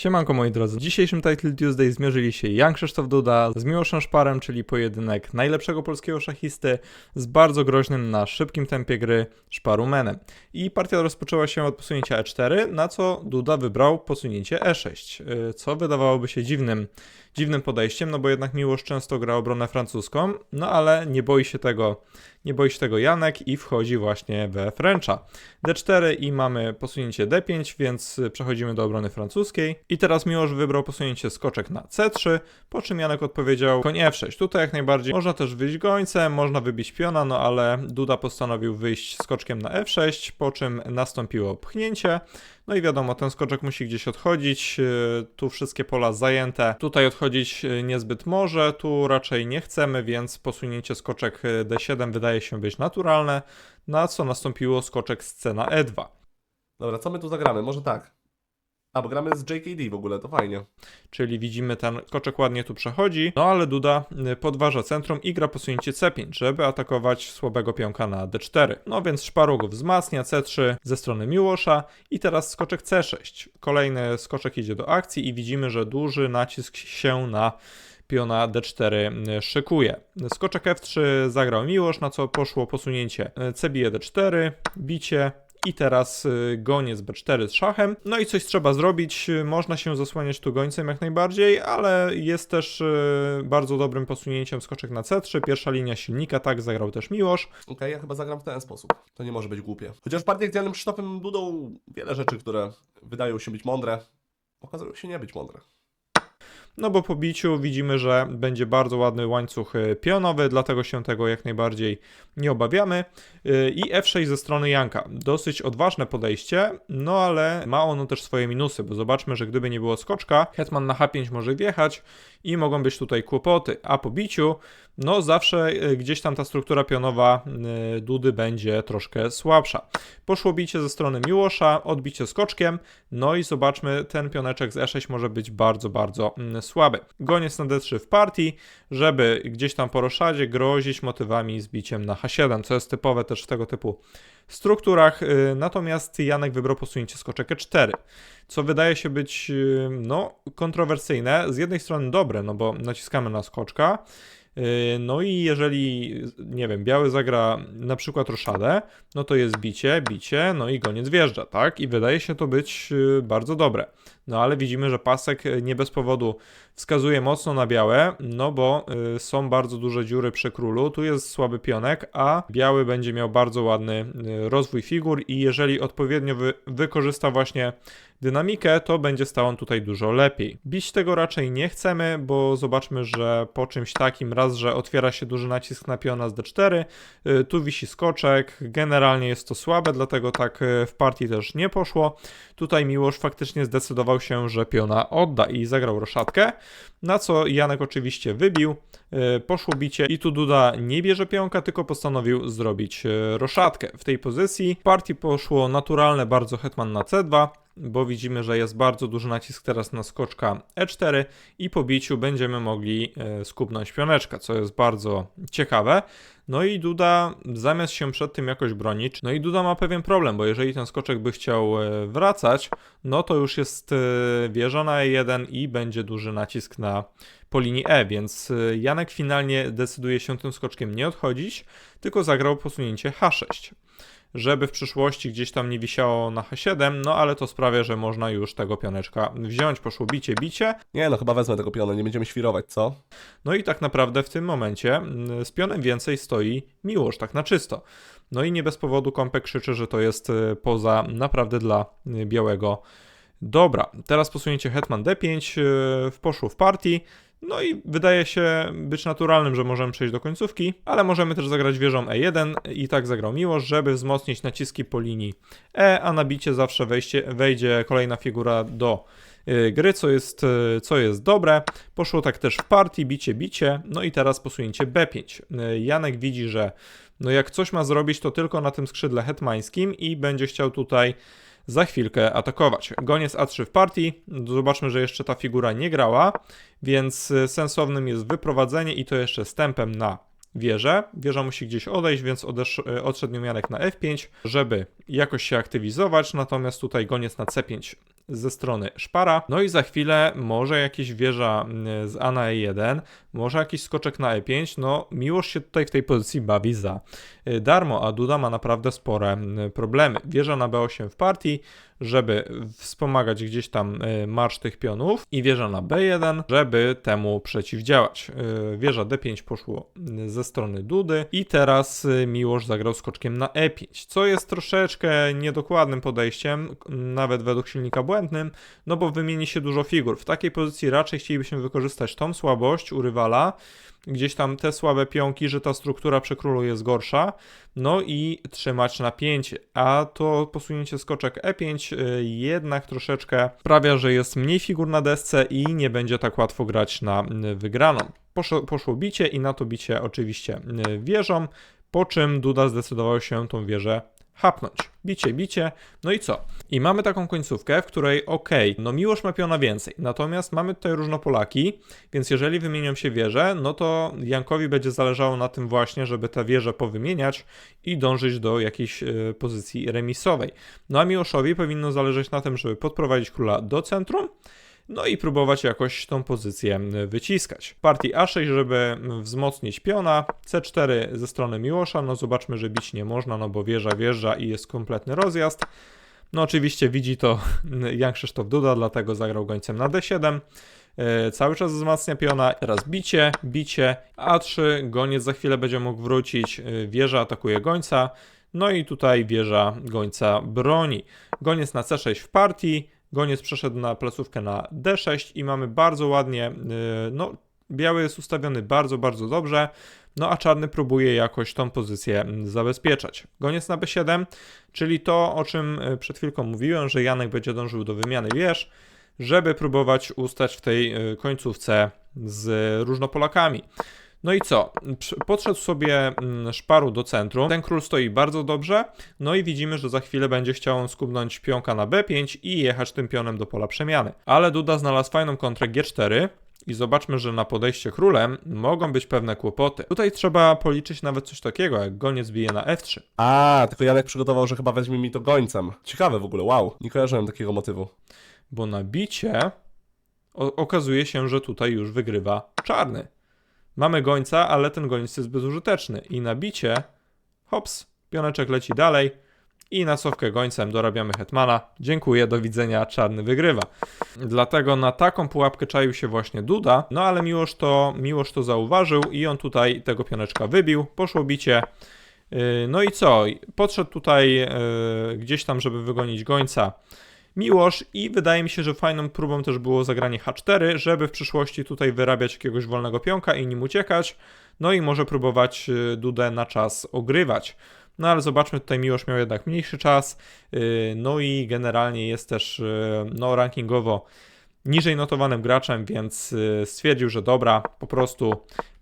Siemanko moi drodzy, w dzisiejszym Title Tuesday zmierzyli się Jan Krzysztof Duda z Miłoszem Szparem, czyli pojedynek najlepszego polskiego szachisty z bardzo groźnym na szybkim tempie gry Szparumenem. I partia rozpoczęła się od posunięcia E4, na co Duda wybrał posunięcie E6, yy, co wydawałoby się dziwnym, dziwnym podejściem, no bo jednak Miłosz często gra obronę francuską, no ale nie boi się tego, nie boi się tego Janek i wchodzi właśnie we Frencha. D4 i mamy posunięcie D5, więc przechodzimy do obrony francuskiej. I teraz Miłosz wybrał posunięcie skoczek na C3, po czym Janek odpowiedział koń F6. Tutaj jak najbardziej można też wyjść gońcem, można wybić piona, no ale Duda postanowił wyjść skoczkiem na F6, po czym nastąpiło pchnięcie. No i wiadomo, ten skoczek musi gdzieś odchodzić, yy, tu wszystkie pola zajęte. Tutaj odchodzić yy, niezbyt może, tu raczej nie chcemy, więc posunięcie skoczek yy, D7 wydaje się być naturalne, na co nastąpiło skoczek z C na E E2. Dobra, co my tu zagramy? Może tak. A, bo gramy z JKD w ogóle, to fajnie. Czyli widzimy ten koczek ładnie tu przechodzi, no ale Duda y, podważa centrum i gra posunięcie C5, żeby atakować słabego pionka na D4. No więc Szparu go wzmacnia, C3 ze strony Miłosza i teraz skoczek C6. Kolejny skoczek idzie do akcji i widzimy, że duży nacisk się na piona D4 szykuje. Skoczek F3 zagrał Miłosz, na co poszło posunięcie C bije D4, bicie, i teraz y, goniec B4 z szachem. No i coś trzeba zrobić. Można się zasłaniać tu gońcem jak najbardziej, ale jest też y, bardzo dobrym posunięciem skoczek na C3. Pierwsza linia silnika, tak zagrał też Miłosz. Okej, ja chyba zagram w ten sposób. To nie może być głupie. Chociaż w partii z Janem Krzysztofem Dudą wiele rzeczy, które wydają się być mądre, okazują się nie być mądre. No bo po biciu widzimy, że będzie bardzo ładny łańcuch y, pionowy, dlatego się tego jak najbardziej nie obawiamy. Y, I F6 ze strony Janka. Dosyć odważne podejście, no ale ma ono też swoje minusy, bo zobaczmy, że gdyby nie było skoczka, hetman na H5 może wjechać i mogą być tutaj kłopoty, a po biciu, no zawsze y, gdzieś tam ta struktura pionowa Dudy będzie troszkę słabsza. Poszło bicie ze strony Miłosza, odbicie skoczkiem, no i zobaczmy, ten pioneczek z E6 może być bardzo, bardzo mm, słaby. Goniec na D3 w partii, żeby gdzieś tam po roszadzie grozić motywami z biciem na H7, co jest typowe też w tego typu strukturach. Y, Natomiast Janek wybrał posunięcie skoczek E4, co wydaje się być y, no, kontrowersyjne. Z jednej strony dobre, no bo naciskamy na skoczka, y, no i jeżeli, nie wiem, biały zagra na przykład roszadę, no to jest bicie, bicie, no i goniec wjeżdża, tak? I wydaje się to być bardzo dobre. No ale widzimy, że pasek y, nie bez powodu wskazuje mocno na białe, no bo y, są bardzo duże dziury przy królu, tu jest słaby pionek, a biały będzie miał bardzo ładny y, rozwój figur i jeżeli odpowiednio wy wykorzysta właśnie dynamikę, to będzie stał on tutaj dużo lepiej. Bić tego raczej nie chcemy, bo zobaczmy, że po czymś takim raz, że otwiera się duży nacisk na piona z D4, y, tu wisi skoczek, generalnie jest to słabe, dlatego tak w partii też nie poszło. Tutaj Miłosz faktycznie zdecydował się, że piona odda i zagrał roszadkę, na co Janek oczywiście wybił, y, poszło bicie i tu Duda nie bierze pionka, tylko postanowił zrobić y, roszadkę. W tej pozycji partii poszło naturalne bardzo hetman na C2, bo widzimy, że jest bardzo duży nacisk teraz na skoczka E4 i po biciu będziemy mogli e, skupnąć pioneczka, co jest bardzo ciekawe. No i Duda zamiast się przed tym jakoś bronić, no i Duda ma pewien problem, bo jeżeli ten skoczek by chciał e, wracać, no to już jest e, wieża na E1 i będzie duży nacisk na po linii E, więc Janek finalnie decyduje się tym skoczkiem nie odchodzić, tylko zagrał posunięcie H6 żeby w przyszłości gdzieś tam nie wisiało na H7, no ale to sprawia, że można już tego pioneczka wziąć, poszło bicie, bicie, Nie no, chyba wezmę tego piona, nie będziemy świrować, co? no i tak naprawdę w tym momencie mm, z pionem więcej stoi Miłosz, tak na czysto. No i nie bez powodu Kąpek krzyczy, że to jest y, poza naprawdę dla y, białego dobra. Teraz posunięcie Hetman D5 y, w poszło w partii. No i wydaje się być naturalnym, że możemy przejść do końcówki, ale możemy też zagrać wieżą E1 i tak zagrał Miłosz, żeby wzmocnić naciski po linii E, a na bicie zawsze wejście, wejdzie kolejna figura do y, gry, co jest, y, co jest dobre. Poszło tak też w partii, bicie, bicie, no i teraz posunięcie B5. Y, Janek widzi, że no jak coś ma zrobić, to tylko na tym skrzydle hetmańskim i będzie chciał tutaj za chwilkę atakować. Goniec A3 w partii, zobaczmy, że jeszcze ta figura nie grała, więc y, sensownym jest wyprowadzenie i to jeszcze stępem na wieżę. Wieża musi gdzieś odejść, więc odesz, y, odszedł nią Janek na F5, żeby jakoś się aktywizować, natomiast tutaj goniec na C5 ze strony szpara. No i za chwilę może jakieś wieża mm, z A na E1, może jakiś skoczek na E5. No, Miłosz się tutaj w tej pozycji bawi za y, darmo, a Duda ma naprawdę spore mm, problemy. Wieża na B8 w partii, żeby wspomagać gdzieś tam y, marsz tych pionów i wieża na B1, żeby temu przeciwdziałać. Y, Wieża D5 poszło y, ze strony Dudy i teraz Miłosz zagrał skoczkiem na E5, co jest troszeczkę niedokładnym podejściem, nawet według silnika błędnym, no bo wymieni się dużo figur. W takiej pozycji raczej chcielibyśmy wykorzystać tą słabość u rywala, gdzieś tam te słabe pionki, że ta struktura przy jest gorsza, no i trzymać napięcie, a to posunięcie skoczek E5 y, jednak troszeczkę sprawia, że jest mniej figur na desce i nie będzie tak łatwo grać na y, wygraną. Poszło, poszło bicie i na to bicie oczywiście y, wieżą, po czym Duda zdecydował się tą wieżę hapnąć. Bicie, bicie, no i co? I mamy taką końcówkę, w której okej, no Miłosz ma piona więcej, natomiast mamy tutaj różnopolaki, więc jeżeli wymienią się wieże, no to Jankowi będzie zależało na tym właśnie, żeby te wieże powymieniać i dążyć do jakiejś e, pozycji remisowej. No a Miłoszowi powinno zależeć na tym, żeby podprowadzić króla do centrum, no i próbować jakoś tą pozycję wyciskać. Partii A6, żeby wzmocnić piona, C4 ze strony Miłosza, no zobaczmy, że bić nie można, no bo wieża wjeżdża i jest kompletny rozjazd. No oczywiście widzi to Jan Krzysztof Duda, dlatego zagrał gońcem na D7. E, Cały czas wzmacnia piona, teraz bicie, bicie, A3, goniec za chwilę będzie mógł wrócić, e, wieża atakuje gońca, no i tutaj wieża gońca broni. Goniec na C6 w partii, Goniec przeszedł na placówkę na D6 i mamy bardzo ładnie, yy, no biały jest ustawiony bardzo, bardzo dobrze, no a czarny próbuje jakoś tą pozycję mm, zabezpieczać. Goniec na B7, czyli to, o czym y, przed chwilką mówiłem, że Janek będzie dążył do wymiany wież, żeby próbować ustać w tej y, końcówce z różnopolakami. No i co? Podszedł sobie mm, szparu do centrum. Ten król stoi bardzo dobrze. No i widzimy, że za chwilę będzie chciał on skubnąć pionka na B5 i jechać tym pionem do pola przemiany. Ale Duda znalazł fajną kontrę G4. I zobaczmy, że na podejście królem mogą być pewne kłopoty. Tutaj trzeba policzyć nawet coś takiego, jak goniec bije na F3. A, tylko Janek przygotował, że chyba weźmie mi to gońcem. Ciekawe w ogóle, wow. Nie kojarzyłem takiego motywu. Bo na bicie okazuje się, że tutaj już wygrywa czarny. Mamy gońca, ale ten goniec jest bezużyteczny. I na bicie, hops, pioneczek leci dalej i na sowkę gońcem dorabiamy hetmana. Dziękuję, do widzenia, czarny wygrywa. Dlatego na taką pułapkę czaił się właśnie Duda, no ale Miłosz to, Miłosz to zauważył i on tutaj tego pioneczka wybił, poszło bicie. Yy, No i co? Podszedł tutaj yy, gdzieś tam, żeby wygonić gońca. Miłosz i wydaje mi się, że fajną próbą też było zagranie H4, żeby w przyszłości tutaj wyrabiać jakiegoś wolnego pionka i nim uciekać, no i może próbować y, Dudę na czas ogrywać. No ale zobaczmy, tutaj Miłosz miał jednak mniejszy czas, y, no i generalnie jest też y, no rankingowo niżej notowanym graczem, więc stwierdził, że dobra, po prostu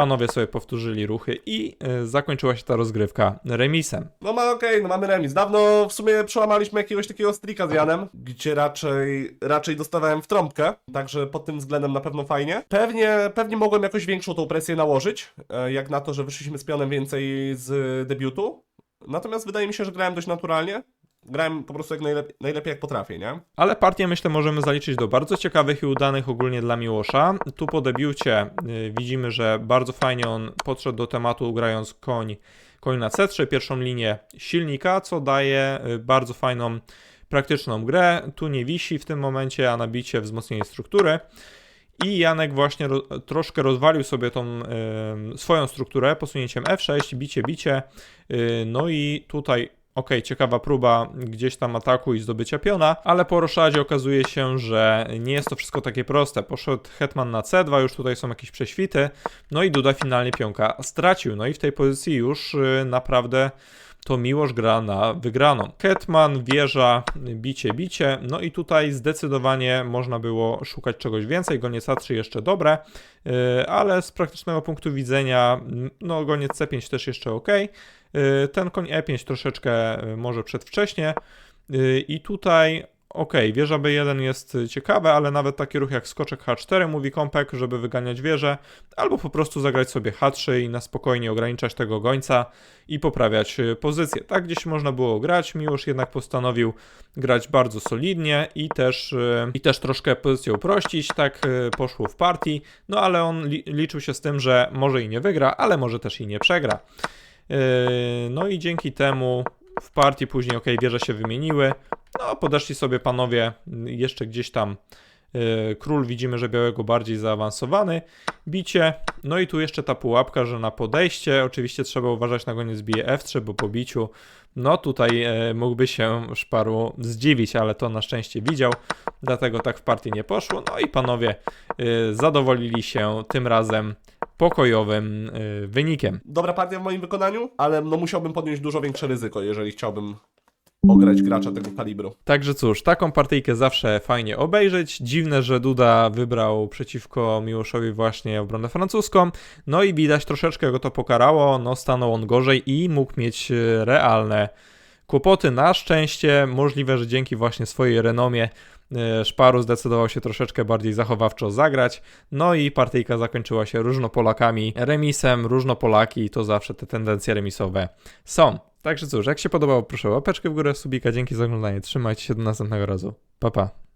panowie sobie powtórzyli ruchy i y, zakończyła się ta rozgrywka remisem. No ma okej, no mamy remis. Dawno w sumie przełamaliśmy jakiegoś takiego strika z Janem, gdzie raczej, raczej dostawałem w trąbkę, także pod tym względem na pewno fajnie. Pewnie, pewnie mogłem jakoś większą tą presję nałożyć, e, jak na to, że wyszliśmy z pionem więcej z debiutu. Natomiast wydaje mi się, że grałem dość naturalnie. Grałem po prostu jak najlepiej, najlepiej jak potrafię, nie? Ale partię myślę możemy zaliczyć do bardzo ciekawych i udanych ogólnie dla Miłosza. Tu po debiucie y, widzimy, że bardzo fajnie on podszedł do tematu grając koń, koń na C3, pierwszą linię silnika, co daje y, bardzo fajną praktyczną grę. Tu nie wisi w tym momencie, a na bicie wzmocnienie struktury. I Janek właśnie ro, troszkę rozwalił sobie tą y, swoją strukturę posunięciem F6, bicie, bicie. Y, no i tutaj Okej, ciekawa próba gdzieś tam ataku i zdobycia piona, ale po roszadzie okazuje się, że nie jest to wszystko takie proste. Poszedł hetman na C2, już tutaj są jakieś prześwity, no i Duda finalnie pionka stracił. No i w tej pozycji już y, naprawdę to Miłosz gra na wygraną. Hetman, wieża, bicie, bicie, no i tutaj zdecydowanie można było szukać czegoś więcej. Goniec A3 jeszcze dobre, y, ale z praktycznego punktu widzenia, no goniec C5 też jeszcze ok. Y, Ten koń E5 troszeczkę y, może przedwcześnie. Y, I tutaj okej, wieża B1 jest ciekawe, ale nawet taki ruch jak skoczek H4 mówi Kompek, żeby wyganiać wieżę, albo po prostu zagrać sobie H3 i na spokojnie ograniczać tego gońca i poprawiać pozycję. Tak gdzieś można było grać, Miłosz jednak postanowił grać bardzo solidnie i też, i też troszkę pozycję uprościć, tak poszło w partii, no ale on li, liczył się z tym, że może i nie wygra, ale może też i nie przegra. Yy, No i dzięki temu w partii później, ok, wieże się wymieniły. No, podeszli sobie panowie jeszcze gdzieś tam. yy, Król widzimy, że białego bardziej zaawansowany. Bicie. No i tu jeszcze ta pułapka, że na podejście. Oczywiście trzeba uważać na koniec bije F3, bo po biciu. No tutaj e, mógłby się szparu zdziwić, ale to na szczęście widział. Dlatego tak w partii nie poszło. No i panowie zadowolili się tym razem pokojowym y, wynikiem. Dobra partia w moim wykonaniu, ale no musiałbym podjąć dużo większe ryzyko, jeżeli chciałbym ograć gracza tego kalibru. Także cóż, taką partyjkę zawsze fajnie obejrzeć. Dziwne, że Duda wybrał przeciwko Miłoszowi właśnie obronę francuską. No i widać troszeczkę go to pokarało. No stanął on gorzej i mógł mieć y, realne kłopoty. Na szczęście możliwe, że dzięki właśnie swojej renomie Szparu zdecydował się troszeczkę bardziej zachowawczo zagrać. No i partyjka zakończyła się różnopolakami, remisem. Różnopolaki to zawsze te tendencje remisowe są. Także cóż, jak się podobało, proszę łapeczkę w górę, subika. Dzięki za oglądanie. Trzymajcie się do następnego razu. Pa pa.